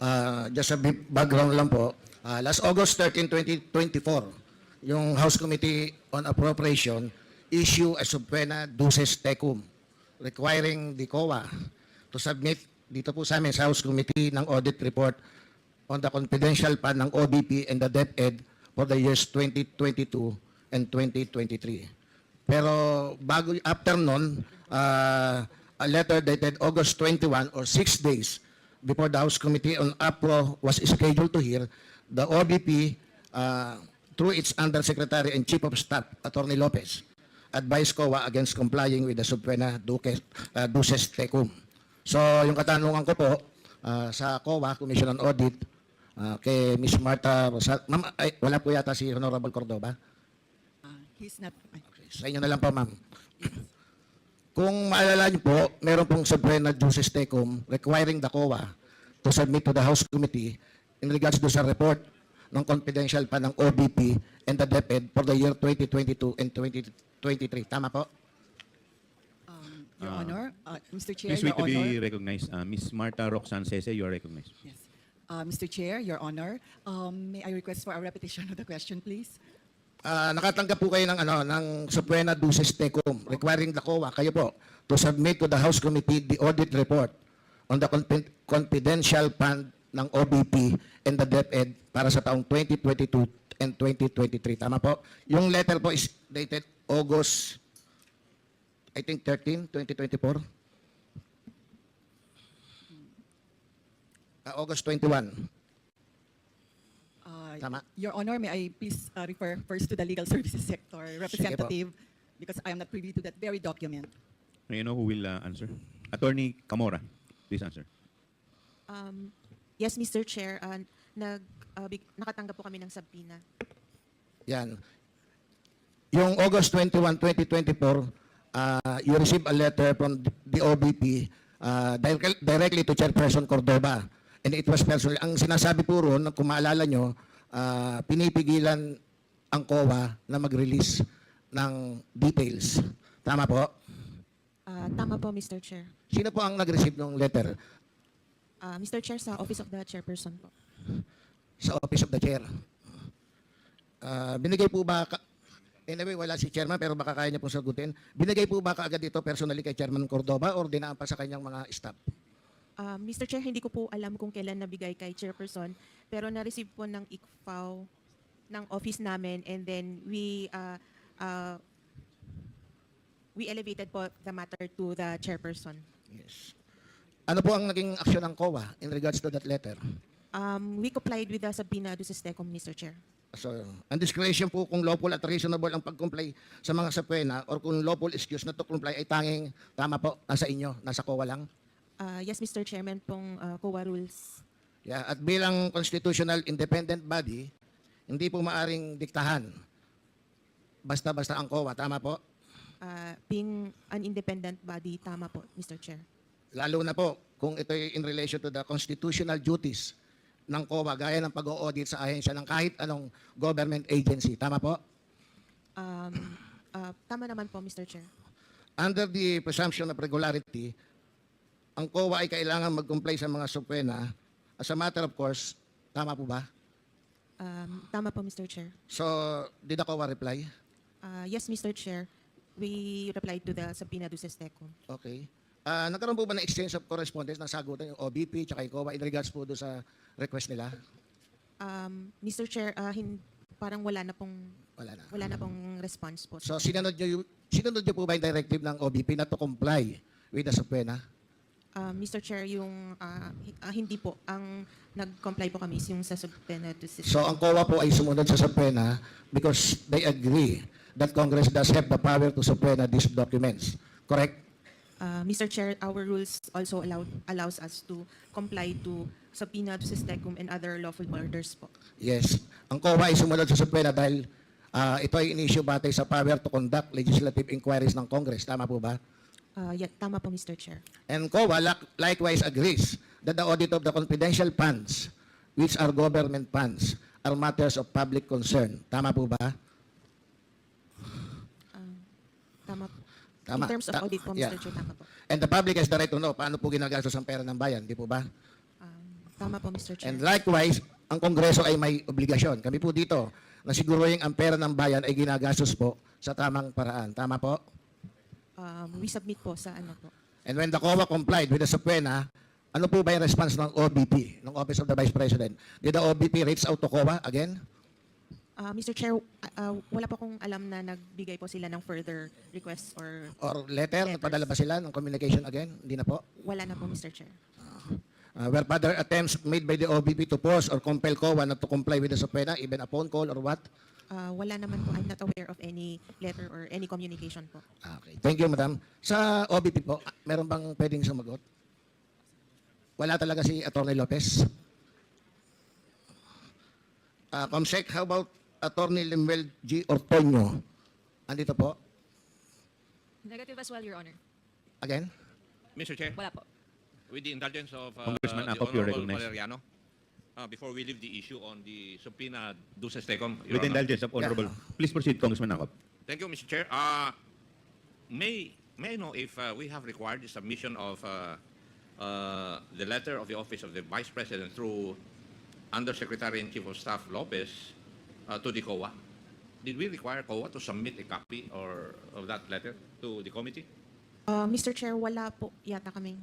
Uh, just a background lang po. Uh, last August 13, 2024, yung House Committee on Appropriation issue a subpoena duces tecum requiring the COA to submit dito po sa amin sa House Committee ng audit report on the confidential fund ng OBP and the DepEd for the years 2022 and 2023. Pero bago after nun, uh, a letter dated August 21 or six days before the House Committee on APRO was scheduled to hear, the OBP, uh, through its Undersecretary and Chief of Staff, Attorney Lopez, advised COA against complying with the subpoena duces, uh, duces tecum. So, yung katanungan ko po uh, sa COA, Commission on Audit, uh, kay Ms. Marta Rosal, ma'am, ay, wala po yata si Honorable Cordoba? Uh, he's not. ay, Okay, sa inyo na lang po, ma'am. Kung maalala niyo po, meron pong subpoena justice tecum requiring the COA to submit to the House Committee in regards to sa report ng confidential pa ng OBP and the DepEd for the year 2022 and 2023. Tama po? Um, Your Ah. Honor, uh, Mr. Chair, Please Your wait to Honor. be recognized. Uh, Ms. Marta Roxanne Sese, you are recognized. Yes. Uh, Mr. Chair, Your Honor, um, may I request for a repetition of the question, please? Ah, nakatanggap po kayo ng ano ng subpoena duces tecum requiring the COA kayo po to submit to the House Committee the audit report on the confi- confidential fund ng OBP and the DepEd para sa taong 2022 and 2023. Tama po? Yung letter po is dated August I think 13, 2024. Ah, August 21. Uh, Tama. Your Honor, may I please uh, refer first to the legal services sector representative because I am not privy to that very document. May you know who will uh, answer? Attorney Camora, please answer. Um, yes, Mr. Chair, uh, nag, uh, big- nakatanggap po kami ng subpoena. Yan. Yung August 21, 2024, uh, you received a letter from the OBP uh, direct- directly to Chairperson Cordoba. And it was personal. Ang sinasabi po ron, kung maalala nyo, uh, pinipigilan ang COA na mag-release ng details. Tama po? Uh, tama po, Mr. Chair. Sino po ang nag-receive ng letter? Uh, Mr. Chair, sa Office of the Chairperson po. sa Office of the Chair. Ah, binigay po ba, ka- anyway, wala si Chairman pero baka kaya niya po sagutin. Binigay po ba kaagad ito personally kay Chairman Cordoba or dinaan pa sa kanyang mga staff? Uh, Mr. Chair, hindi ko po alam kung kailan nabigay kay Chairperson, pero na-receive po ng ICFAO ng office namin and then we uh, uh, we elevated po the matter to the Chairperson. Yes. Ano po ang naging aksyon ng COA in regards to that letter? Um, we complied with the subpoena do Stecom, Mr. Chair. So, ang discretion po kung lawful at reasonable ang pag-comply sa mga subpoena or kung lawful excuse not to comply ay tanging tama po, nasa inyo, nasa COA lang. Uh, yes, Mr. Chairman, pong uh, COA rules. Yeah, at bilang constitutional independent body, hindi po maaring diktahan basta-basta ang COA, tama po? Uh, being an independent body, tama po, Mr. Chair. Lalo na po kung ito in relation to the constitutional duties ng COA gaya ng pag-audit sa ahensya ng kahit anong government agency. Tama po? Um, uh, tama naman po, Mr. Chair. Under the presumption of regularity, ang COA ay kailangan mag-comply sa mga subpoena. As a matter of course, tama po ba? Um, tama po, Mr. Chair. So, did the COA reply? Uh, yes, Mr. Chair. We replied to the subpoena do Stecom. Okay. Ah, nagkaroon po ba ng exchange of correspondence ng sagutan yung OBP tsaka yung COA in regards po doon sa request nila? Um, Mr. Chair, uh, hin- parang wala na pong Wala na. wala na pong response po. So, sinunod nyo, yung- sinunod nyo po ba yung directive ng OBP na to comply with the subpoena? Uh, Mr. Chair, yung uh, hi- ah, hindi po ang nag-comply po kami is yung sa subpoena do Stecom. So, ang COA po ay sumunod sa subpoena because they agree that Congress does have the power to subpoena these documents. Correct? Uh, Mr. Chair, our rules also allow, allows us to comply to subpoena do Stecom and other lawful orders po. Yes. Ang COA ay sumunod sa subpoena dahil ah, ito ay in-issue batay sa power to conduct legislative inquiries ng Congress. Tama po ba? Uh, yeah, tama po, Mr. Chair. And COA likewise agrees that the audit of the confidential funds, which are government funds, are matters of public concern. Tama po ba? Tama po. Tama. In terms of Ta- audit po, yeah. Mr. Chair, tama po. And the public has the right to know paano po ginagastos ang pera ng bayan. Di po ba? Um, Tama po, Mr. Chair. And likewise, ang Kongreso ay may obligasyon. Kami po dito na siguruhin ang pera ng bayan ay ginagastos po sa tamang paraan. Tama po? Um, we submit po sa ano po. And when the COA complied with the subpoena, ano po ba yung response ng OBP, ng Office of the Vice President? Did the OBP reach out to COA again? Uh, Mr. Chair, uh, wala po akong alam na nagbigay po sila ng further requests or Or letter? Letters. Nagpadala ba sila ng communication again? Hindi na po? wala na po, Mr. Chair. Uh, were further attempts made by the OBP to force or compel COA not to comply with the subpoena, even a phone call or what? Uh, wala naman po. I'm not aware of any letter or any communication po. Okay. Thank you, madam. Sa OBP po, ah, meron bang pwedeng sumagot? Wala talaga si Attorney Lopez. Uh, Comsec, how about Attorney Lemuel G. Ortoño? Andito po. Negative as well, Your Honor. Again? Mr. Chair, Wala po. with the indulgence of uh, Congressman the Acop, you're Honorable recognized. Valeriano, uh, before we leave the issue on the subpoena duces tecum, Your With the Honor. indulgence of Honorable. Please proceed, Congressman Akop. Thank you, Mr. Chair. Uh, may, may I know if uh, we have required the submission of uh, uh, the letter of the Office of the Vice President through Undersecretary and Chief of Staff Lopez uh, to the COA? Did we require COA to submit a copy or of that letter to the committee? Uh, Mr. Chair, wala po yata kaming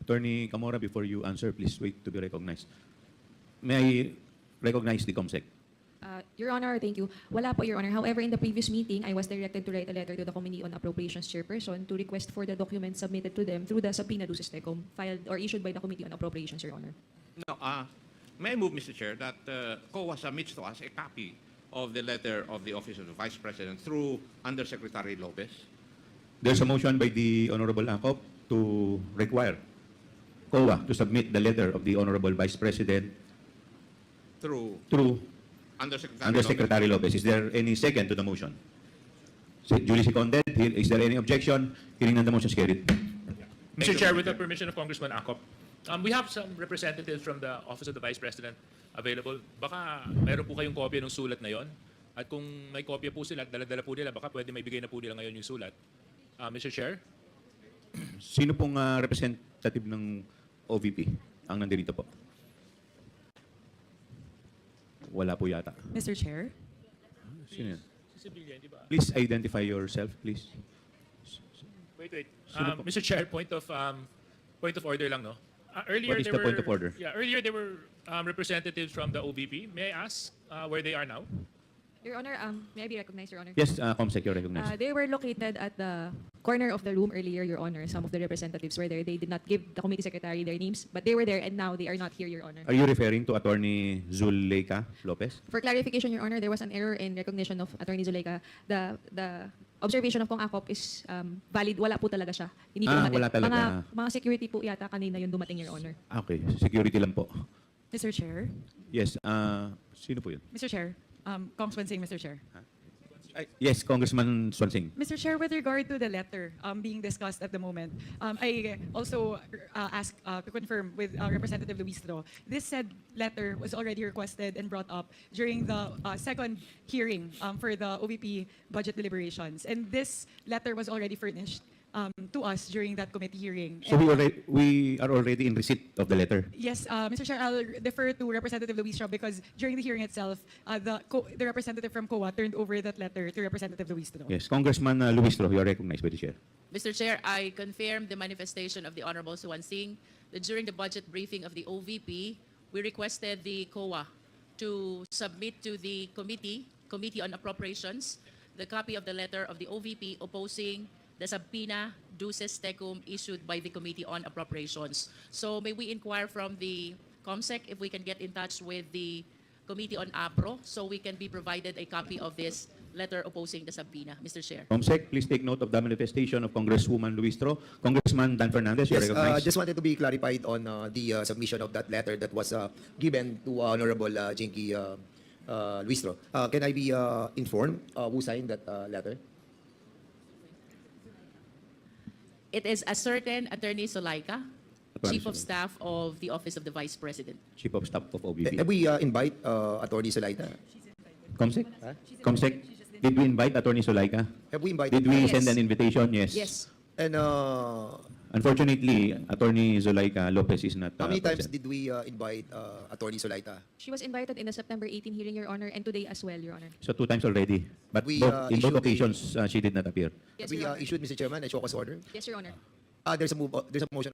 Attorney Camora, before you answer, please wait to be recognized. May I recognize the COMSEC? Uh, Your Honor, thank you. Wala po, Your Honor. However, in the previous meeting, I was directed to write a letter to the Committee on Appropriations Chairperson to request for the documents submitted to them through the subpoena duces tecum filed or issued by the Committee on Appropriations, Your Honor. No, uh, may I move, Mr. Chair, that uh, COA submits to us a copy of the letter of the Office of the Vice President through Undersecretary Lopez? There's a motion by the Honorable Akop to require COA to submit the letter of the Honorable Vice President Through through Undersecretary, Undersecretary Lopez. Is there any second to the motion? Duly seconded. Is there any objection? Hearing none, the motion is carried. Mr. Chair, with the permission of Congressman Acop, um, we have some representatives from the Office of the Vice President available. Baka meron po kayong kopya ng sulat na yon. At kung may kopya po sila at dala-dala po nila, baka pwede may bigay na po nila ngayon yung sulat. Uh, Mr. Chair? Sino pong ah, representative ng OVP ang nandito po? Wala po yata. Mr. Chair? Sino yan? Si Civilian, di ba? Please identify yourself, please. Wait, wait. Sino Um, po? Mr. Chair, point of um, point of order lang, no? Uh, earlier, What is there the point were, of order? Yeah, earlier there were um, representatives from the OVP. May I ask uh, where they are now? Your Honor, um, may I be recognized, Your Honor? Yes, uh, Comsec, you're Uh, recognized. they were located at the corner of the room earlier, Your Honor. Some of the representatives were there. They did not give the committee secretary their names, but they were there and now they are not here, Your Honor. Are you referring to Attorney Zuleika Lopez? For clarification, Your Honor, there was an error in recognition of Attorney Zuleika. The the observation of Kong Akop is um, valid. Wala po talaga siya. Hindi Ah, wala talaga. Mga, mga security po yata kanina yung dumating, Your Honor. Okay, security lang po. Mr. Chair? Yes, uh, sino po yun? Mr. Chair? Um, Congressman Singh, Mr. Chair. Ay, yes, Congressman Swansing. Mr. Chair, with regard to the letter um, being discussed at the moment, um, I also uh, ask uh, to confirm with uh, Representative Luistro, this said letter was already requested and brought up during the uh, second hearing um, for the OVP budget deliberations. And this letter was already furnished um, to us during that committee hearing. So we, already, we are already in receipt of the letter. Yes, uh, Mr. Chair, I'll defer to Representative Luistro because during the hearing itself, uh, the, co- the representative from COA turned over that letter to Representative Luistro. Yes, Congressman uh, Luistro, you are recognized by the chair. Mr. Chair, I confirm the manifestation of the Honorable Suwan Singh that during the budget briefing of the OVP, we requested the COA to submit to the committee, Committee on Appropriations, the copy of the letter of the OVP opposing the subpoena duces tecum issued by the Committee on Appropriations. So may we inquire from the COMSEC if we can get in touch with the Committee on APRO so we can be provided a copy of this letter opposing the subpoena, Mr. Chair. Comsec, please take note of the manifestation of Congresswoman Luistro. Congressman Dan Fernandez, you are Yes, uh, recognized. just wanted to be clarified on uh, the uh, submission of that letter that was uh, given to Honorable uh, Jinky uh, uh, Luistro. Uh, can I be uh, informed uh, who signed that uh, letter? It is a certain Attorney Solaika, Attorney Chief of Solaika. Staff of the Office of the Vice President. Chief of Staff of Have OVP. we uh, invite uh, Attorney Solaita? Comsec? Comsec, did we invite Attorney Sulaika? Have we invited? Did we Yes. send an invitation? Yes. Yes. And uh, Unfortunately, Attorney Zulaika Lopez is not. How uh, many times present. did we uh, invite uh, Attorney Solaita? She was invited in the September 18 hearing, Your Honor, and today as well, Your Honor. So two times already. But We, both, uh, in both occasions, uh, she did not appear. Yes, we uh, issued, Mr. Chairman, a show cause order. Yes, Your Honor. Uh, there's a move. Uh, there's a motion